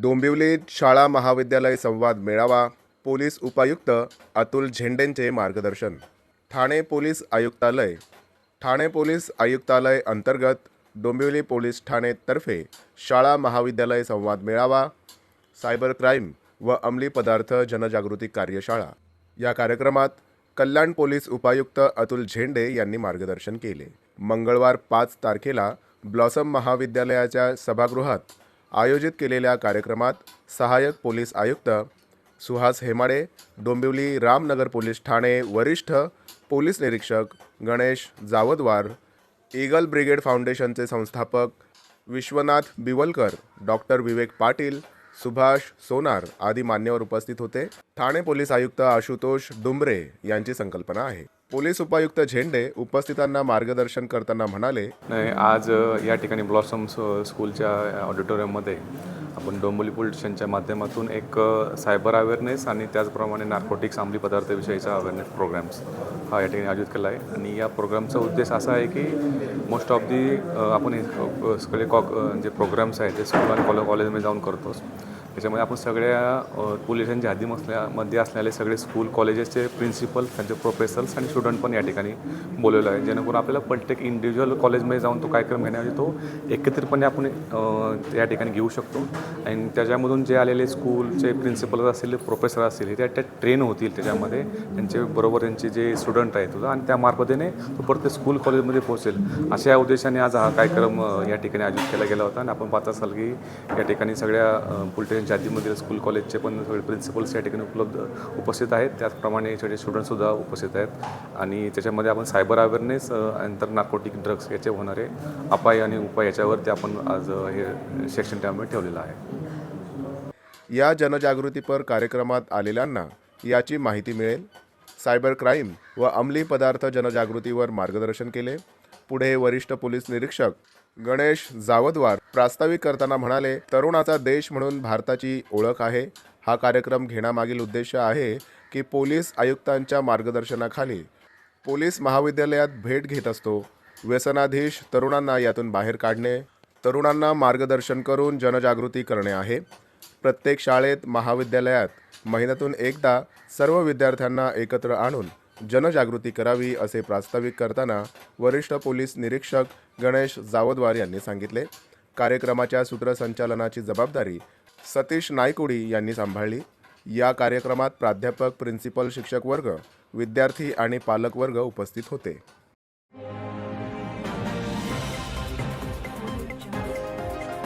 डोंबिवलीत शाळा महाविद्यालय संवाद मेळावा पोलीस उपायुक्त अतुल झेंडेंचे मार्गदर्शन. ठाणे पोलीस आयुक्तालय. ठाणे पोलीस आयुक्तालय अंतर्गत डोंबिवली पोलीस ठाणेतर्फे शाळा महाविद्यालय संवाद मेळावा सायबर क्राईम व अंमली पदार्थ जनजागृती कार्यशाळा. या कार्यक्रमात कल्याण पोलीस उपायुक्त अतुल झेंडे यांनी मार्गदर्शन केले. मंगळवार पाच तारखेला ब्लॉसम महाविद्यालयाच्या सभागृहात आयोजित केलेल्या कार्यक्रमात सहाय्यक पोलीस आयुक्त सुहास हेमाडे डोंबिवली रामनगर पोलीस ठाणे वरिष्ठ पोलीस निरीक्षक गणेश जावदवार ईगल ब्रिगेड फाउंडेशनचे संस्थापक विश्वनाथ बिवलकर डॉक्टर विवेक पाटील सुभाष सोनार आदी मान्यवर उपस्थित होते. ठाणे पोलीस आयुक्त आशुतोष दुमरे यांची संकल्पना आहे. पोलीस उपायुक्त झेंडे उपस्थितांना मार्गदर्शन करताना म्हणाले नाही आज या ठिकाणी ब्लॉसम स्कूलच्या ऑडिटोरियममध्ये आपण डोंबोली पोलीस माध्यमातून एक सायबर अवेअरनेस आणि त्याचप्रमाणे नार्कोटिक्स अंमली पदार्थाविषयीचा अवेअरनेस प्रोग्राम्स हा या ठिकाणी आयोजित केला आहे. आणि या प्रोग्रामचा उद्देश असा आहे की मोस्ट ऑफ दी आपण सगळे कॉ जे प्रोग्राम्स आहेत ते स्कूल आणि कॉलेज कॉलेजमध्ये जाऊन करतोच. त्याच्यामध्ये आपण सगळ्या अ, पोलिसांच्या हद्दीमध्ये मध्ये असलेले सगळे स्कूल कॉलेजेसचे प्रिन्सिपल त्यांचे प्रोफेसर्स आणि स्टुडंट पण या ठिकाणी बोलवलं आहे. जेणेकरून आपल्याला प्रत्येक इंडिव्हिज्युअल कॉलेजमध्ये जाऊन तो कार्यक्रम घेण्याऐवजी तो एकत्रितपणे आपण या ठिकाणी घेऊ शकतो. आणि त्याच्यामधून जे आलेले स्कूलचे प्रिन्सिपल असतील प्रोफेसर असतील त्या त्या ट्रेन होतील त्याच्यामध्ये. त्यांचे बरोबर त्यांचे जे स्टुडंट आहेत तुझा आणि त्या मार्फतीने तो प्रत्येक स्कूल कॉलेजमध्ये पोहोचेल. अशा या उद्देशाने आज हा कार्यक्रम या ठिकाणी आयोजित केला गेला होता. आणि आपण पाहत असाल की या ठिकाणी सगळ्या पोलिटिशियनच्या जातीमधील स्कूल कॉलेजचे पण सगळे प्रिन्सिपल्स या ठिकाणी उपलब्ध उपस्थित आहेत. त्याचप्रमाणे छोटे स्टुडंटसुद्धा उपस्थित आहेत. आणि त्याच्यामध्ये आपण सायबर अवेअरनेस नंतर नार्कोटिक ड्रग्स याचे होणारे अपाय आणि उपाय याच्यावरती आपण आज हे सेक्शन त्यामुळे ठेवलेलं आहे. या जनजागृतीपर कार्यक्रमात आलेल्यांना याची माहिती मिळेल. सायबर क्राईम व अंमली पदार्थ जनजागृतीवर मार्गदर्शन केले. पुढे वरिष्ठ पोलीस निरीक्षक गणेश जावदवार प्रास्ताविक करताना म्हणाले तरुणाचा देश म्हणून भारताची ओळख आहे. हा कार्यक्रम घेण्यामागील उद्देश आहे की पोलीस आयुक्तांच्या मार्गदर्शनाखाली पोलीस महाविद्यालयात भेट घेत असतो. व्यसनाधीश तरुणांना यातून बाहेर काढणे तरुणांना मार्गदर्शन करून जनजागृती करणे आहे. प्रत्येक शाळेत महाविद्यालयात महिन्यातून एकदा सर्व विद्यार्थ्यांना एकत्र आणून जनजागृती करावी असे प्रास्ताविक करताना वरिष्ठ पोलीस निरीक्षक गणेश जावदवार यांनी सांगितले. कार्यक्रमाच्या सूत्रसंचालनाची जबाबदारी सतीश नायकुडी यांनी सांभाळली. या कार्यक्रमात प्राध्यापक प्रिन्सिपल शिक्षक वर्ग विद्यार्थी आणि पालकवर्ग उपस्थित होते.